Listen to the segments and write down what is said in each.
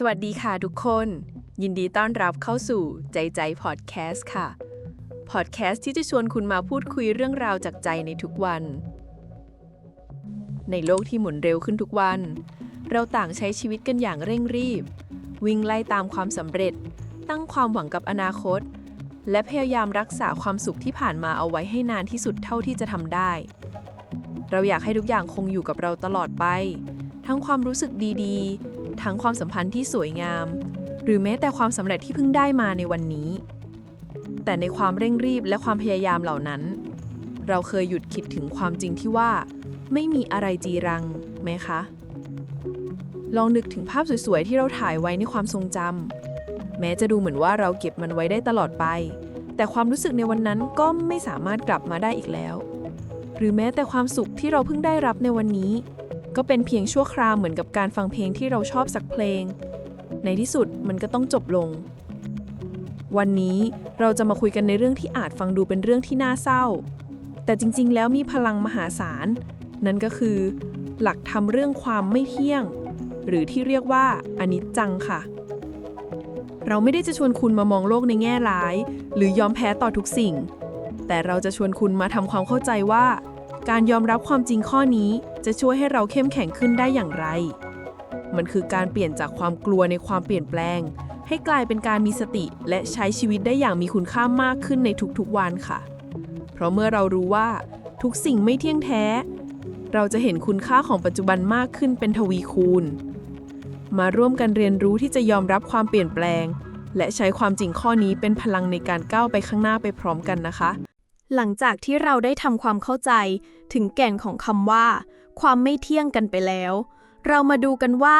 สวัสดีค่ะทุกคน ยินดีต้อนรับเข้าสู่ใจใจพอดแคสต์ค่ะพอดแคสต์ที่จะชวนคุณมาพูดคุยเรื่องราวจากใจในทุกวัน ในโลกที่หมุนเร็วขึ้นทุกวัน เราต่างใช้ชีวิตกันอย่างเร่งรีบ วิ่งไล่ตามความสำเร็จ ตั้งความหวังกับอนาคต และพยายามรักษาความสุขที่ผ่านมาเอาไว้ให้นานที่สุดเท่าที่จะทำได้ เราอยากให้ทุกอย่างคงอยู่กับเราตลอดไป ทั้งความรู้สึกดีๆ ทั้งความสัมพันธ์ที่สวยงาม หรือแม้แต่ความสำเร็จที่เพิ่งได้มาในวันนี้ แต่ในความเร่งรีบและความพยายามเหล่านั้น เราเคยหยุดคิดถึงความจริงที่ว่า ไม่มีอะไรจีรังไหมคะ ลองนึกถึงภาพสวยๆที่เราถ่ายไว้ในความทรงจำแม้จะดูเหมือนว่าเราเก็บมันไว้ได้ตลอดไป แต่ความรู้สึกในวันนั้นก็ไม่สามารถกลับมาได้อีกแล้ว หรือแม้แต่ความสุขที่เราเพิ่งได้รับในวันนี้ ก็เป็นเพียงชั่วคราวเหมือนกับการฟังเพลงที่เราชอบสักเพลง ในที่สุดมันก็ต้องจบลง วันนี้เราจะมาคุยกันในเรื่องที่อาจฟังดูเป็นเรื่องที่น่าเศร้า แต่จริงๆ แล้วมีพลังมหาศาล นั่นก็คือ หลักธรรมเรื่องความไม่เที่ยง หรือที่เรียกว่าอนิจจังค่ะ เราไม่ได้จะชวนคุณมามองโลกในแง่ร้าย หรือยอมแพ้ต่อทุกสิ่ง แต่เราจะชวนคุณมาทำความเข้าใจว่า การยอมรับความจริงข้อนี้จะช่วยให้เราเข้มแข็งขึ้นได้อย่างไร มันคือการเปลี่ยนจากความกลัวในความเปลี่ยนแปลง ให้กลายเป็นการมีสติและใช้ชีวิตได้อย่างมีคุณค่ามากขึ้นในทุกๆวันค่ะ เพราะเมื่อเรารู้ว่าทุกสิ่งไม่เที่ยงแท้ เราจะเห็นคุณค่าของปัจจุบันมากขึ้นเป็นทวีคูณ มาร่วมกันเรียนรู้ที่จะยอมรับความเปลี่ยนแปลง และใช้ความจริงข้อนี้เป็นพลังในการก้าวไปข้างหน้าไปพร้อมกันนะคะ หลังจากที่เราได้ทำความเข้าใจถึงแก่นของคำว่า ความไม่เที่ยงกันไปแล้ว เรามาดูกันว่า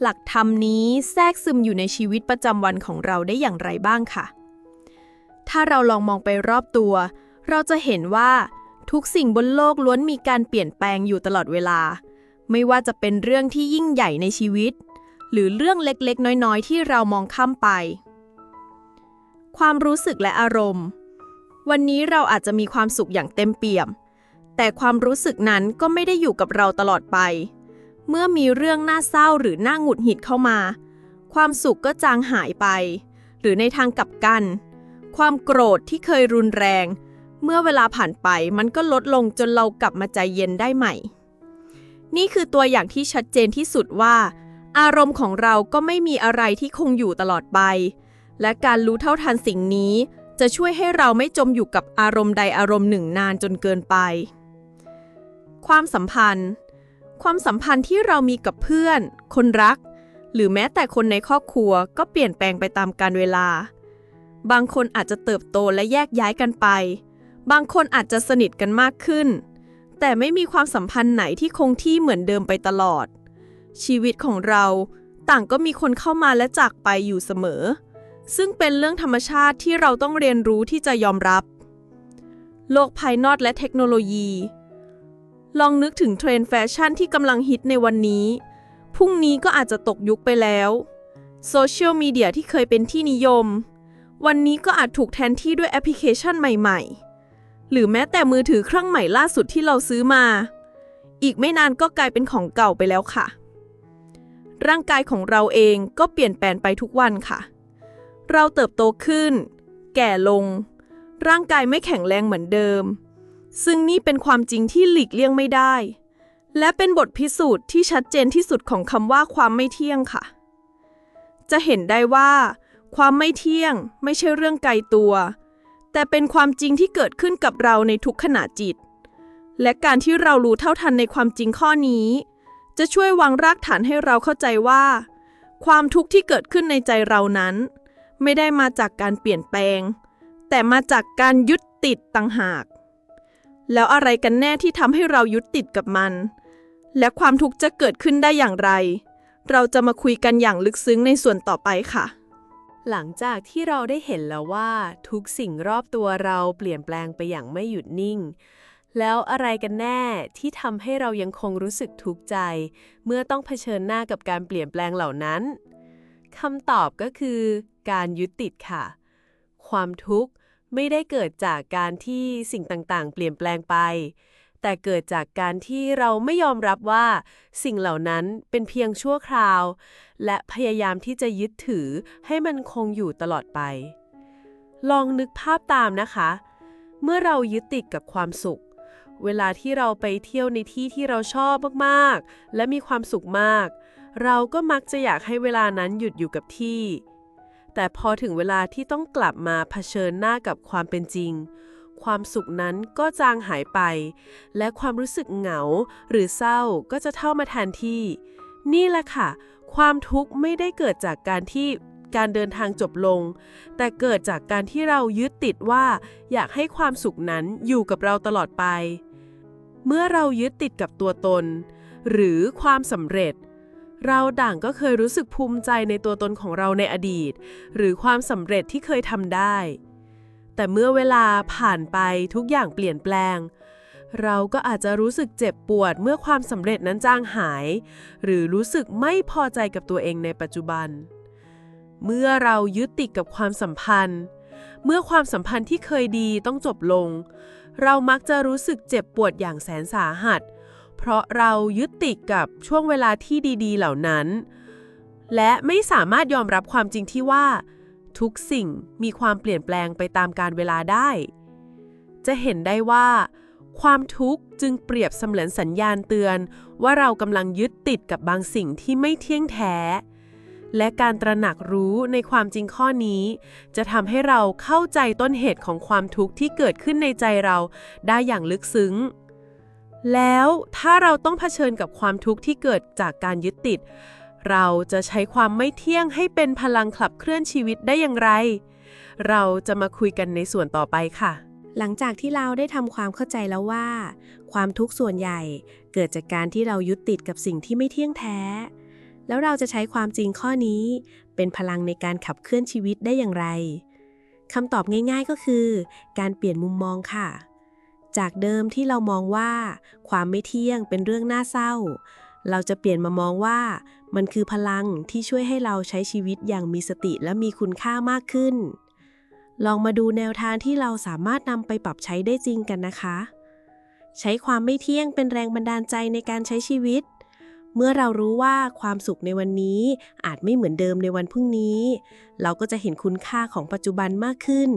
หลักธรรมนี้แทรกซึมอยู่ในชีวิตประจำวันของเราได้อย่างไรบ้างค่ะ ถ้าเราลองมองไปรอบตัว เราจะเห็นว่า ทุกสิ่งบนโลกล้วนมีการเปลี่ยนแปลงอยู่ตลอดเวลา ไม่ว่าจะเป็นเรื่องที่ยิ่งใหญ่ในชีวิต หรือเรื่องเล็กๆ น้อยๆ ที่เรามองข้ามไป ความรู้สึกและอารมณ์ วันนี้เราอาจจะมีความสุขอย่างเต็มเปี่ยม แต่ความรู้สึกนั้นก็ไม่ได้อยู่กับเราตลอดไป เมื่อมีเรื่องน่าเศร้าหรือน่าหงุดหงิดเข้ามา ความสุขก็จางหายไป หรือในทางกลับกัน ความโกรธที่เคยรุนแรง เมื่อเวลาผ่านไปมันก็ลดลงจนเรากลับมาใจเย็นได้ใหม่ นี่คือตัวอย่างที่ชัดเจนที่สุดว่า อารมณ์ของเราก็ไม่มีอะไรที่คงอยู่ตลอดไป และการรู้เท่าทันสิ่งนี้ จะช่วยให้เราไม่จมอยู่กับอารมณ์ใดอารมณ์หนึ่งนานจนเกินไป ความสัมพันธ์ ความสัมพันธ์ที่เรามีกับเพื่อน คนรัก หรือแม้แต่คนในครอบครัวก็เปลี่ยนแปลงไปตามกาลเวลา บางคนอาจจะเติบโตและแยกย้ายกันไป บางคนอาจจะสนิทกันมากขึ้น แต่ไม่มีความสัมพันธ์ไหนที่คงที่เหมือนเดิมไปตลอด ชีวิตของเราต่างก็มีคนเข้ามาและจากไปอยู่เสมอ ซึ่งเป็นเรื่องธรรมชาติที่เราต้องเรียนรู้ที่จะยอมรับ โลกภายนอกและเทคโนโลยี ลองนึกถึงเทรนด์แฟชั่นที่กำลังฮิตในวันนี้ พรุ่งนี้ก็อาจจะตกยุคไปแล้วโซเชียลมีเดียที่เคยเป็นที่นิยม วันนี้ก็อาจถูกแทนที่ด้วยแอปพลิเคชันใหม่ๆ หรือแม้แต่มือถือเครื่องใหม่ล่าสุดที่เราซื้อมา อีกไม่นานก็กลายเป็นของเก่าไปแล้วค่ะ ร่างกายของเราเองก็เปลี่ยนแปลงไปทุกวันค่ะ เราเติบโตขึ้น แก่ลง ร่างกายไม่แข็งแรงเหมือนเดิม ซึ่งนี่เป็นความจริงที่หลีกเลี่ยงไม่ได้ และเป็นบทพิสูจน์ที่ชัดเจนที่สุดของคำว่าความไม่เที่ยงค่ะ จะเห็นได้ว่า ความไม่เที่ยงไม่ใช่เรื่องไกลตัว แต่เป็นความจริงที่เกิดขึ้นกับเราในทุกขณะจิต และการที่เรารู้เท่าทันในความจริงข้อนี้ จะช่วยวางรากฐานให้เราเข้าใจว่า ความทุกข์ที่เกิดขึ้นในใจเรานั้น ไม่ได้มาจากการเปลี่ยนแปลง แต่มาจากการยึดติดต่างหาก แล้วอะไรกันแน่ที่ทำให้เรายึดติดกับมัน และความทุกข์จะเกิดขึ้นได้อย่างไร เราจะมาคุยกันอย่างลึกซึ้งในส่วนต่อไปค่ะ หลังจากที่เราได้เห็นแล้วว่า ทุกสิ่งรอบตัวเราเปลี่ยนแปลงไปอย่างไม่หยุดนิ่งแล้วอะไรกันแน่ที่ทำให้เรายังคงรู้สึกทุกข์ใจ เมื่อต้องเผชิญหน้ากับการเปลี่ยนแปลงเหล่านั้นคำตอบก็คือ การยึดติดค่ะ ความทุกข์ไม่ได้เกิดจากการที่สิ่งต่างๆ เปลี่ยนแปลงไป แต่เกิดจากการที่เราไม่ยอมรับว่า สิ่งเหล่านั้นเป็นเพียงชั่วคราว และพยายามที่จะยึดถือให้มันคงอยู่ตลอดไป ลองนึกภาพตามนะคะ เมื่อเรายึดติดกับความสุข เวลาที่เราไปเที่ยวในที่ที่เราชอบมากๆ และมีความสุขมาก เราก็มักจะอยากให้เวลานั้นหยุดอยู่กับที่ แต่พอถึงเวลาที่ต้องกลับมาเผชิญหน้ากับความเป็นจริง ความสุขนั้นก็จางหายไป และความรู้สึกเหงาหรือเศร้าก็จะเข้ามาแทนที่ นี่แหละค่ะ ความทุกข์ไม่ได้เกิดจากการที่การเดินทางจบลง แต่เกิดจากการที่เรายึดติดว่า อยากให้ความสุขนั้นอยู่กับเราตลอดไป เมื่อเรายึดติดกับตัวตน หรือความสำเร็จ เราด่างก็เคยรู้สึกภูมิใจในตัวตนของเราในอดีต หรือความสำเร็จที่เคยทำได้ แต่เมื่อเวลาผ่านไปทุกอย่างเปลี่ยนแปลง เราก็อาจจะรู้สึกเจ็บปวดเมื่อความสำเร็จนั้นจางหาย หรือรู้สึกไม่พอใจกับตัวเองในปัจจุบัน เมื่อเรายึดติดกับความสัมพันธ์ เมื่อความสัมพันธ์ที่เคยดีต้องจบลง เรามักจะรู้สึกเจ็บปวดอย่างแสนสาหัสเพราะเรายึดติดกับช่วงเวลาที่ดีๆ เหล่านั้น และไม่สามารถยอมรับความจริงที่ว่า ทุกสิ่งมีความเปลี่ยนแปลงไปตามการเวลาได้ จะเห็นได้ว่า ความทุกข์จึงเปรียบเสมือนสัญญาณเตือน ว่าเรากำลังยึดติดกับบางสิ่งที่ไม่เที่ยงแท้ และการตระหนักรู้ในความจริงข้อนี้ จะทำให้เราเข้าใจต้นเหตุของความทุกข์ที่เกิดขึ้นในใจเราได้อย่างลึกซึ้ง แล้วถ้าเราต้องเผชิญกับความทุกข์ที่เกิดจากการยึดติด เราจะใช้ความไม่เที่ยงให้เป็นพลังขับเคลื่อนชีวิตได้อย่างไร เราจะมาคุยกันในส่วนต่อไปค่ะ หลังจากที่เราได้ทำความเข้าใจแล้วว่า ความทุกข์ส่วนใหญ่เกิดจากการที่เรายึดติดกับสิ่งที่ไม่เที่ยงแท้ แล้วเราจะใช้ความจริงข้อนี้ เป็นพลังในการขับเคลื่อนชีวิตได้อย่างไรคำตอบง่าย ๆก็คือ การเปลี่ยนมุมมองค่ะ จากเดิมที่เรามองว่า ความไม่เที่ยงเป็นเรื่องน่าเศร้า เราจะเปลี่ยนมามองว่า มันคือพลังที่ช่วยให้เราใช้ชีวิตอย่างมีสติและมีคุณค่ามากขึ้น ลองมาดูแนวทางที่เราสามารถนำไปปรับใช้ได้จริงกันนะคะ ใช้ความไม่เที่ยงเป็นแรงบันดาลใจในการใช้ชีวิต เมื่อเรารู้ว่าความสุขในวันนี้อาจไม่เหมือนเดิมในวันพรุ่งนี้ เราก็จะเห็นคุณค่าของปัจจุบันมากขึ้น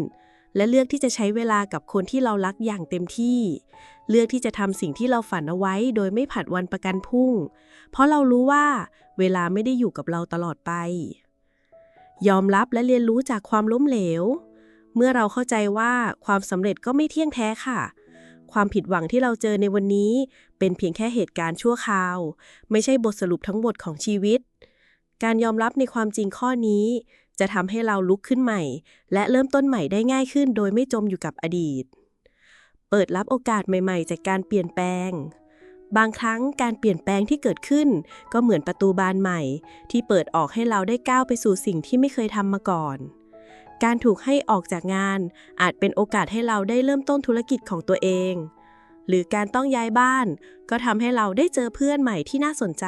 และเลือกที่จะใช้เวลากับคนที่เรารักอย่างเต็มที่ เลือกที่จะทำสิ่งที่เราฝันเอาไว้ โดยไม่ผัดวันประกันพรุ่ง เพราะเรารู้ว่า เวลาไม่ได้อยู่กับเราตลอดไป ยอมรับและเรียนรู้จากความล้มเหลว เมื่อเราเข้าใจว่าความสำเร็จก็ไม่เที่ยงแท้ค่ะ ความผิดหวังที่เราเจอในวันนี้ เป็นเพียงแค่เหตุการณ์ชั่วคราว ไม่ใช่บทสรุปทั้งหมดของชีวิต การยอมรับในความจริงข้อนี้ จะทำให้เราลุกขึ้นใหม่ และเริ่มต้นใหม่ได้ง่ายขึ้น โดยไม่จมอยู่กับอดีต เปิดรับโอกาสใหม่ ๆ จากการเปลี่ยนแปลง บางครั้งการเปลี่ยนแปลงที่เกิดขึ้น ก็เหมือนประตูบานใหม่ ที่เปิดออกให้เราได้ก้าวไปสู่สิ่งที่ไม่เคยทำมาก่อน การถูกให้ออกจากงาน อาจเป็นโอกาสให้เราได้เริ่มต้นธุรกิจของตัวเอง หรือการต้องย้ายบ้าน ก็ทำให้เราได้เจอเพื่อนใหม่ที่น่าสนใจ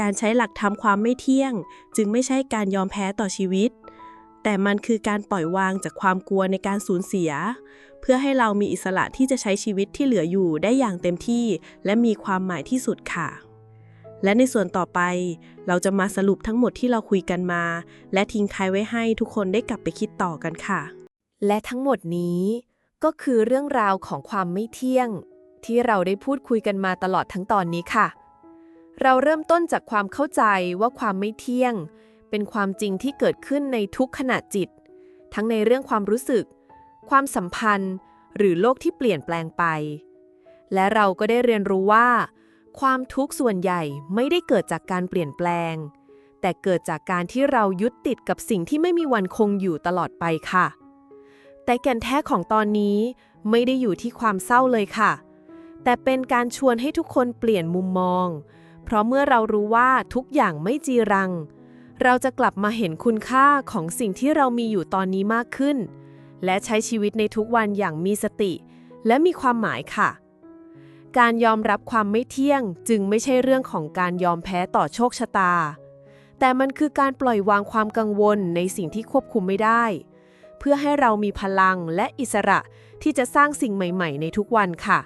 การใช้หลักธรรมความไม่เที่ยง จึงไม่ใช่การยอมแพ้ต่อชีวิต แต่มันคือการปล่อยวางจากความกลัวในการสูญเสีย เพื่อให้เรามีอิสระที่จะใช้ชีวิตที่เหลืออยู่ได้อย่างเต็มที่ และมีความหมายที่สุดค่ะ และในส่วนต่อไป เราจะมาสรุปทั้งหมดที่เราคุยกันมา และทิ้งท้ายไว้ให้ทุกคนได้กลับไปคิดต่อกันค่ะ และทั้งหมดนี้ก็คือเรื่องราวของความไม่เที่ยง ที่เราได้พูดคุยกันมาตลอดทั้งตอนนี้ค่ะ เราเริ่มต้นจากความเข้าใจว่าความไม่เที่ยง เป็นความจริงที่เกิดขึ้นในทุกขณะจิต ทั้งในเรื่องความรู้สึก ความสัมพันธ์ หรือโลกที่เปลี่ยนแปลงไป และเราก็ได้เรียนรู้ว่า ความทุกข์ส่วนใหญ่ไม่ได้เกิดจากการเปลี่ยนแปลง แต่เกิดจากการที่เรายึดติดกับสิ่งที่ไม่มีวันคงอยู่ตลอดไปค่ะ แต่แก่นแท้ของตอนนี้ไม่ได้อยู่ที่ความเศร้าเลยค่ะ แต่เป็นการชวนให้ทุกคนเปลี่ยนมุมมอง เพราะเมื่อเรารู้ว่าทุกอย่างไม่จีรัง เราจะกลับมาเห็นคุณค่าของสิ่งที่เรามีอยู่ตอนนี้มากขึ้น และใช้ชีวิตในทุกวันอย่างมีสติ และมีความหมายค่ะ การยอมรับความไม่เที่ยงจึงไม่ใช่เรื่องของการยอมแพ้ต่อโชคชะตา แต่มันคือการปล่อยวางความกังวลในสิ่งที่ควบคุมไม่ได้ เพื่อให้เรามีพลังและอิสระที่จะสร้างสิ่งใหม่ ๆ ในทุกวันค่ะ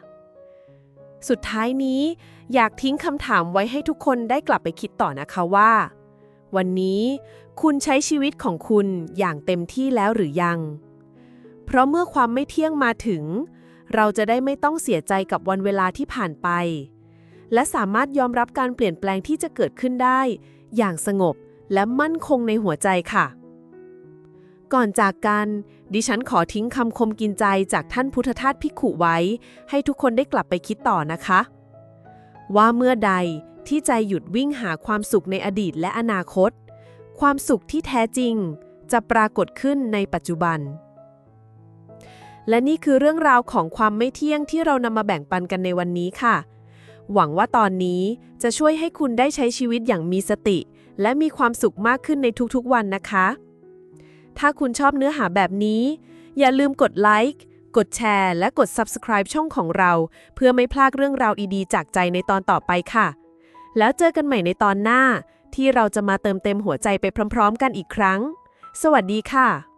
สุดท้ายนี้ อยากทิ้งคำถามไว้ให้ทุกคนได้กลับไปคิดต่อนะคะว่า วันนี้คุณใช้ชีวิตของคุณอย่างเต็มที่แล้วหรือยัง เพราะเมื่อความไม่เที่ยงมาถึง เราจะได้ไม่ต้องเสียใจกับวันเวลาที่ผ่านไป และสามารถยอมรับการเปลี่ยนแปลงที่จะเกิดขึ้นได้ อย่างสงบและมั่นคงในหัวใจค่ะ ก่อนจากกัน ดิฉันขอทิ้งคำคมกินใจจากท่านพุทธทาสภิขุไว้ ให้ทุกคนได้กลับไปคิดต่อนะคะ ว่าเมื่อใดที่ใจหยุดวิ่งหาความสุขในอดีตและอนาคต ความสุขที่แท้จริงจะปรากฏขึ้นในปัจจุบัน และนี่คือเรื่องราวของความไม่เที่ยงที่เรานำมาแบ่งปันกันในวันนี้ค่ะ หวังว่าตอนนี้จะช่วยให้คุณได้ใช้ชีวิตอย่างมีสติ และมีความสุขมากขึ้นในทุกๆวันนะคะ ถ้าคุณชอบเนื้อหาแบบนี้ อย่าลืมกดไลค์ กดแชร์และกด Subscribe ช่องของเรา เพื่อไม่พลาดเรื่องราวดีๆจากใจในตอนต่อไปค่ะ แล้วเจอกันใหม่ในตอนหน้า ที่เราจะมาเติมเต็มหัวใจไปพร้อม ๆ กันอีกครั้ง สวัสดีค่ะ